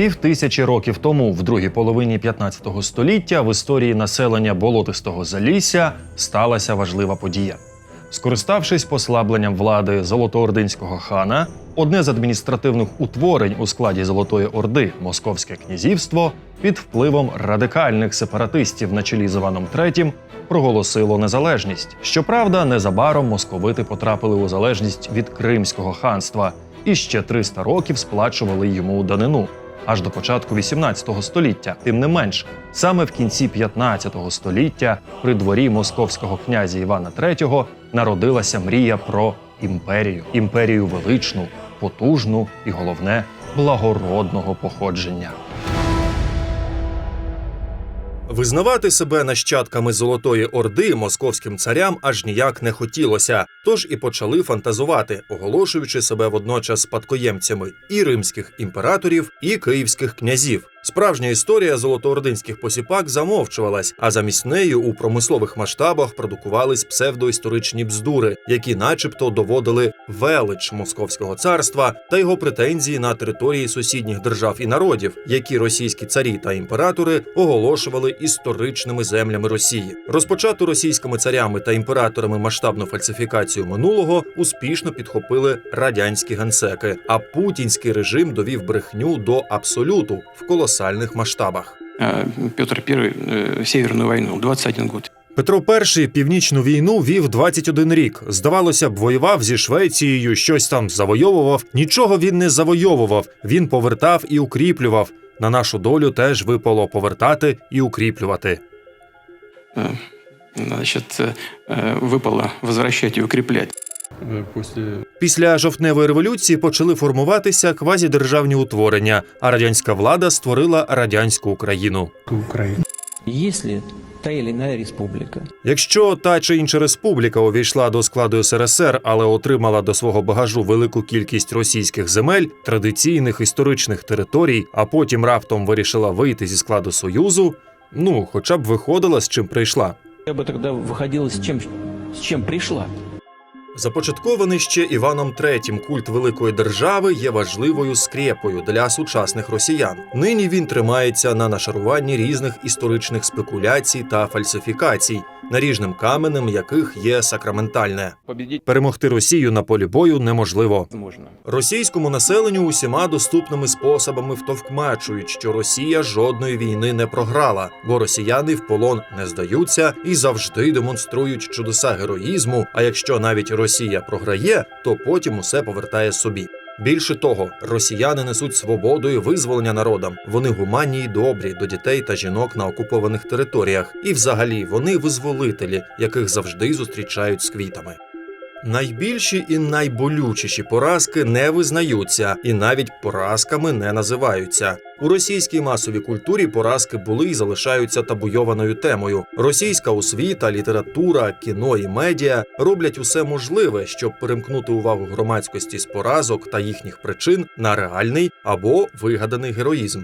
Пів тисячі років тому, в другій половині 15 століття, в історії населення болотистого залісся сталася важлива подія. Скориставшись послабленням влади Золотоординського хана, одне з адміністративних утворень у складі Золотої Орди Московське князівство під впливом радикальних сепаратистів на чолі з Іваном III проголосило незалежність. Щоправда, незабаром московити потрапили у залежність від Кримського ханства і ще 300 років сплачували йому данину аж до початку 18 століття. Тим не менш, саме в кінці 15 століття при дворі московського князя Івана III народилася мрія про імперію, імперію величну, потужну і головне благородного походження. Визнавати себе нащадками Золотої Орди московським царям аж ніяк не хотілося, тож і почали фантазувати, оголошуючи себе водночас спадкоємцями і римських імператорів, і київських князів. Справжня історія золотоординських посіпак замовчувалась, а замість неї у промислових масштабах продукувались псевдоісторичні бздури, які, начебто, доводили велич московського царства та його претензії на території сусідніх держав і народів, які російські царі та імператори оголошували історичними землями Росії. Розпочату російськими царями та імператорами масштабну фальсифікацію минулого успішно підхопили радянські генсеки, а путінський режим довів брехню до абсолюту в колосальних масштабах. А, Петр I э, Северную войну, 21 год. Петро І північну війну вів 21 рік. Здавалося б, воював зі Швецією, щось там завойовував. Нічого він не завойовував. Він повертав і укріплював. На нашу долю теж випало повертати і укріплювати. Э, Значит, э, э, выпало возвращать и укреплять. Э, После Після жовтневої революції почали формуватися квазідержавні утворення, а радянська влада створила радянську Україну. Украины. Если та или иная республика Якщо та чи інша республіка увійшла до складу СРСР, але отримала до свого багажу велику кількість російських земель, традиційних історичних територій, а потім раптом вирішила вийти зі складу Союзу, ну хоча б виходила з чим прийшла. я бы тогда выходила с чем, с чем пришла. Започаткований ще Іваном III культ великої держави є важливою скрепою для сучасних росіян. Нині він тримається на нашаруванні різних історичних спекуляцій та фальсифікацій, наріжним каменем яких є сакраментальне. Перемогти Росію на полі бою неможливо. Російському населенню усіма доступними способами втовкмачують, що Росія жодної війни не програла, бо росіяни в полон не здаються і завжди демонструють чудеса героїзму. А якщо навіть Росія програє, то потім усе повертає собі. Більше того, росіяни несуть свободу і визволення народам. Вони гуманні й добрі до дітей та жінок на окупованих територіях. І, взагалі, вони визволителі, яких завжди зустрічають з квітами. Найбільші і найболючіші поразки не визнаються і навіть поразками не називаються. У російській масовій культурі поразки були і залишаються табуйованою темою. Російська освіта, література, кіно і медіа роблять усе можливе, щоб перемкнути увагу громадськості з поразок та їхніх причин на реальний або вигаданий героїзм.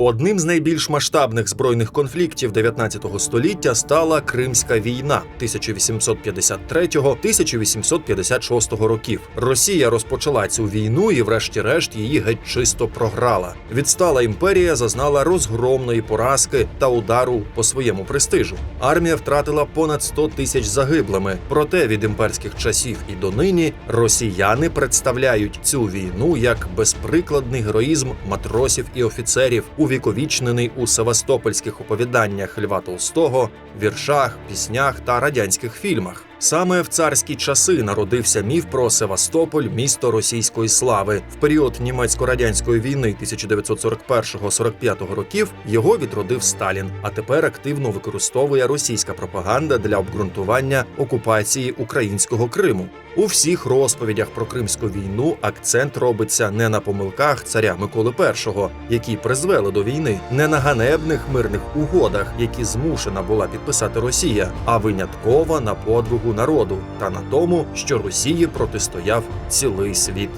Одним з найбільш масштабних збройних конфліктів 19 століття стала Кримська війна 1853-1856 років. Росія розпочала цю війну і, врешті-решт, її геть чисто програла. Відстала імперія зазнала розгромної поразки та удару по своєму престижу. Армія втратила понад 100 тисяч загиблими. Проте від імперських часів і донині росіяни представляють цю війну як безприкладний героїзм матросів і офіцерів, увіковічнений у севастопольських оповіданнях Льва Толстого, віршах, піснях та радянських фільмах. Саме в царські часи народився міф про Севастополь, місто російської слави. В період німецько-радянської війни 1941-45 років його відродив Сталін, а тепер активно використовує російська пропаганда для обґрунтування окупації українського Криму. У всіх розповідях про Кримську війну акцент робиться не на помилках царя Миколи І, які призвели до війни, не на ганебних мирних угодах, які змушена була підписати Росія, а винятково на подвигу народу та на тому, що Росії протистояв цілий світ.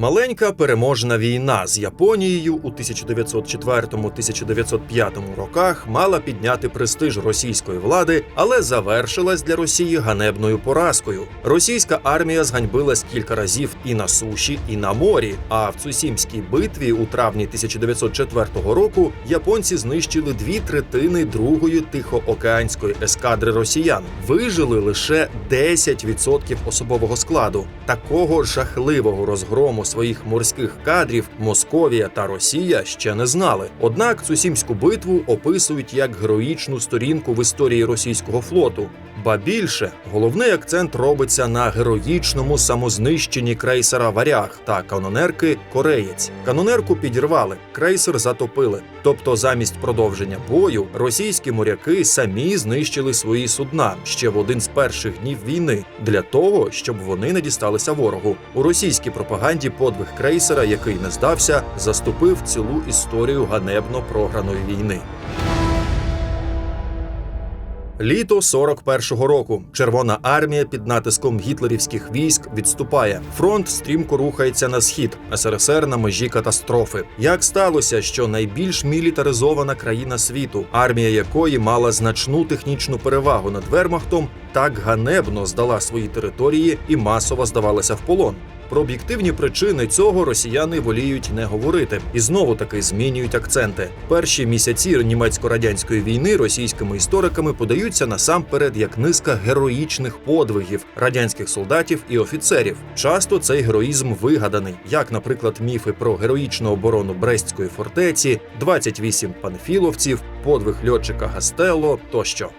Маленька переможна війна з Японією у 1904-1905 роках мала підняти престиж російської влади, але завершилась для Росії ганебною поразкою. Російська армія зганьбилась кілька разів і на суші, і на морі. А в Цусімській битві у травні 1904 року японці знищили дві третини другої тихоокеанської ескадри росіян. Вижили лише 10% особового складу. Такого жахливого розгрому своїх морських кадрів Московія та Росія ще не знали. Однак Цусімську битву описують як героїчну сторінку в історії російського флоту. Ба більше головний акцент робиться на героїчному самознищенні крейсера Варяг та канонерки Кореєць. Канонерку підірвали, крейсер затопили. Тобто, замість продовження бою, російські моряки самі знищили свої судна ще в один з перших днів війни для того, щоб вони не дісталися ворогу. У російській пропаганді подвиг крейсера, який не здався, заступив цілу історію ганебно програної війни. Літо 41-го року Червона армія під натиском гітлерівських військ відступає. Фронт стрімко рухається на схід. СРСР на межі катастрофи. Як сталося, що найбільш мілітаризована країна світу, армія якої мала значну технічну перевагу над Вермахтом, так ганебно здала свої території і масово здавалася в полон. Про об'єктивні причини цього росіяни воліють не говорити і знову таки змінюють акценти. Перші місяці німецько-радянської війни російськими істориками подаються насамперед як низка героїчних подвигів радянських солдатів і офіцерів. Часто цей героїзм вигаданий, як, наприклад, міфи про героїчну оборону Брестської фортеці, 28 панфіловців, подвиг льотчика Гастелло тощо.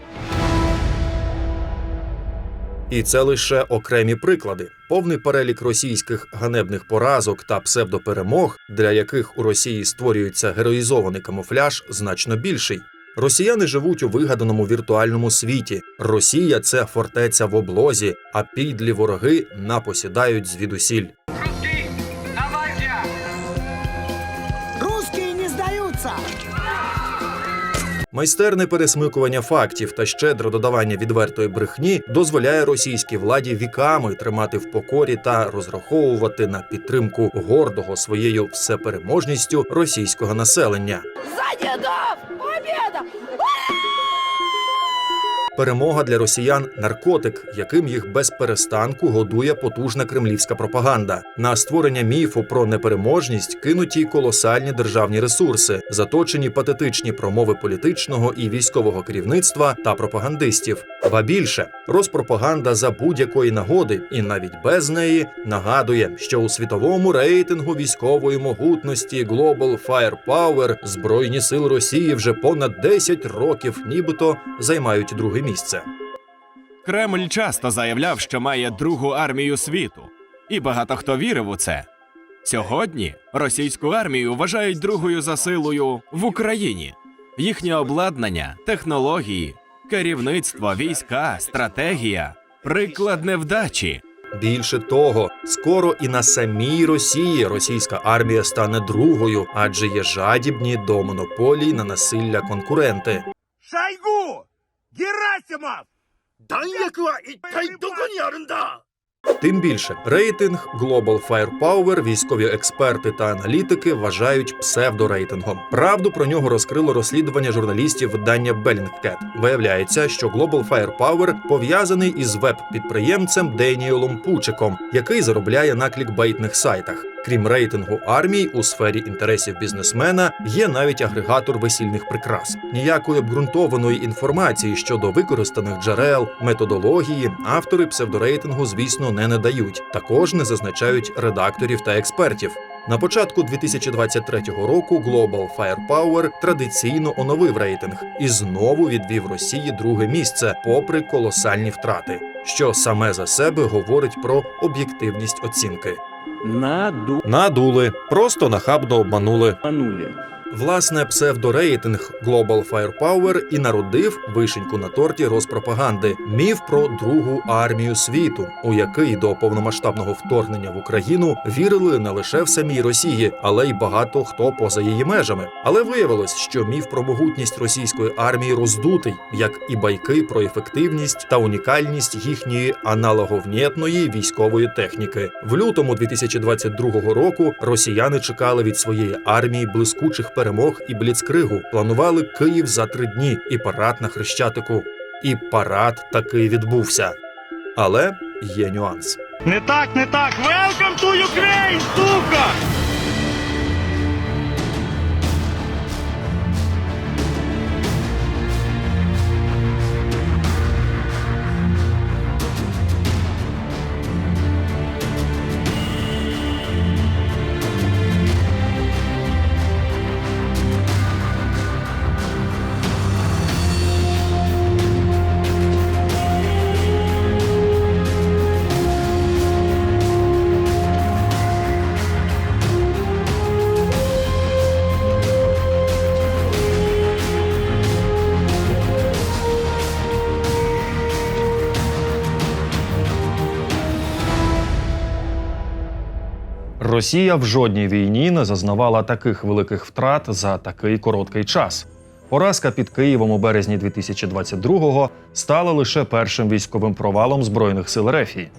І це лише окремі приклади. Повний перелік російських ганебних поразок та псевдоперемог, для яких у Росії створюється героїзований камуфляж, значно більший. Росіяни живуть у вигаданому віртуальному світі. Росія це фортеця в облозі, а підлі вороги напосідають звідусіль. Русский, давайте! Русские не сдаются! Майстерне пересмикування фактів та щедре додавання відвертої брехні дозволяє російській владі віками тримати в покорі та розраховувати на підтримку гордого своєю всепереможністю російського населення. За дідов! Победа! Перемога для росіян наркотик, яким їх без перестанку годує потужна кремлівська пропаганда. На створення міфу про непереможність кинуті колосальні державні ресурси, заточені патетичні промови політичного і військового керівництва та пропагандистів. Ба більше розпропаганда за будь-якої нагоди, і навіть без неї нагадує, що у світовому рейтингу військової могутності Global Firepower збройні сили Росії вже понад 10 років, нібито займають місце. Кремль часто заявляв, що має другу армію світу, і багато хто вірив у це. Сьогодні російську армію вважають другою за силою в Україні. Їхнє обладнання, технології, керівництво, війська, стратегія приклад невдачі. Більше того, скоро і на самій Росії російська армія стане другою, адже є жадібні до монополій на насилля конкуренти. Шойгу! Герасимов! Тим більше рейтинг Global Firepower військові експерти та аналітики вважають псевдорейтингом. Правду про нього розкрило розслідування журналістів видання Bellingcat. Виявляється, що Global Firepower пов'язаний із веб-підприємцем Деніелом Пучиком, який заробляє на клікбейтних сайтах. Крім рейтингу армій, у сфері інтересів бізнесмена є навіть агрегатор весільних прикрас. Ніякої обґрунтованої інформації щодо використаних джерел, методології автори псевдорейтингу, звісно, не надають. Також не зазначають редакторів та експертів. На початку 2023 року Global Firepower традиційно оновив рейтинг і знову відвів Росії друге місце, попри колосальні втрати, що саме за себе говорить про об'єктивність оцінки. Надуманули. Надули, просто нахабно обманули. Власне, псевдорейтинг Global Firepower і народив вишеньку на торті розпропаганди міф про другу армію світу, у який до повномасштабного вторгнення в Україну вірили не лише в самій Росії, але й багато хто поза її межами. Але виявилось, що міф про могутність російської армії роздутий, як і байки про ефективність та унікальність їхньої аналоговнєтної військової техніки. В лютому 2022 року росіяни чекали від своєї армії блискучих перемог і бліцкригу. Планували Київ за три дні і парад на Хрещатику. І парад таки відбувся. Але є нюанс. Не так, не так. Welcome to Ukraine, сука! Росія в жодній війні не зазнавала таких великих втрат за такий короткий час. Поразка під Києвом у березні 2022-го стала лише першим військовим провалом збройних сил Рефії.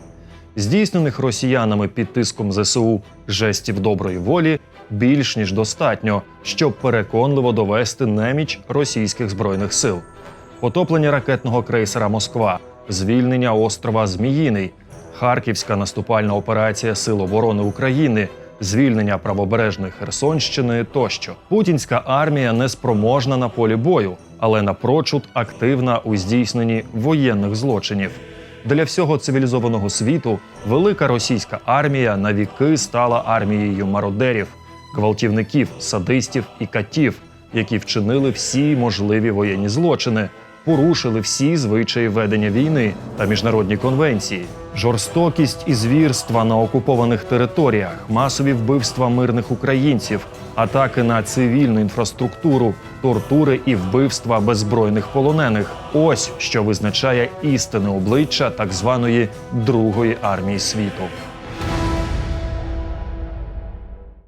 Здійснених росіянами під тиском ЗСУ жестів доброї волі більш ніж достатньо, щоб переконливо довести неміч російських збройних сил. Потоплення ракетного крейсера Москва, звільнення острова Зміїний, Харківська наступальна операція Сил оборони України, звільнення правобережної Херсонщини тощо. Путінська армія не спроможна на полі бою, але напрочуд активна у здійсненні воєнних злочинів. Для всього цивілізованого світу велика російська армія на віки стала армією мародерів, гвалтівників, садистів і катів, які вчинили всі можливі воєнні злочини, порушили всі звичаї ведення війни та міжнародні конвенції. Жорстокість і звірства на окупованих територіях, масові вбивства мирних українців, атаки на цивільну інфраструктуру, тортури і вбивства беззбройних полонених ось що визначає істинне обличчя так званої Другої армії світу.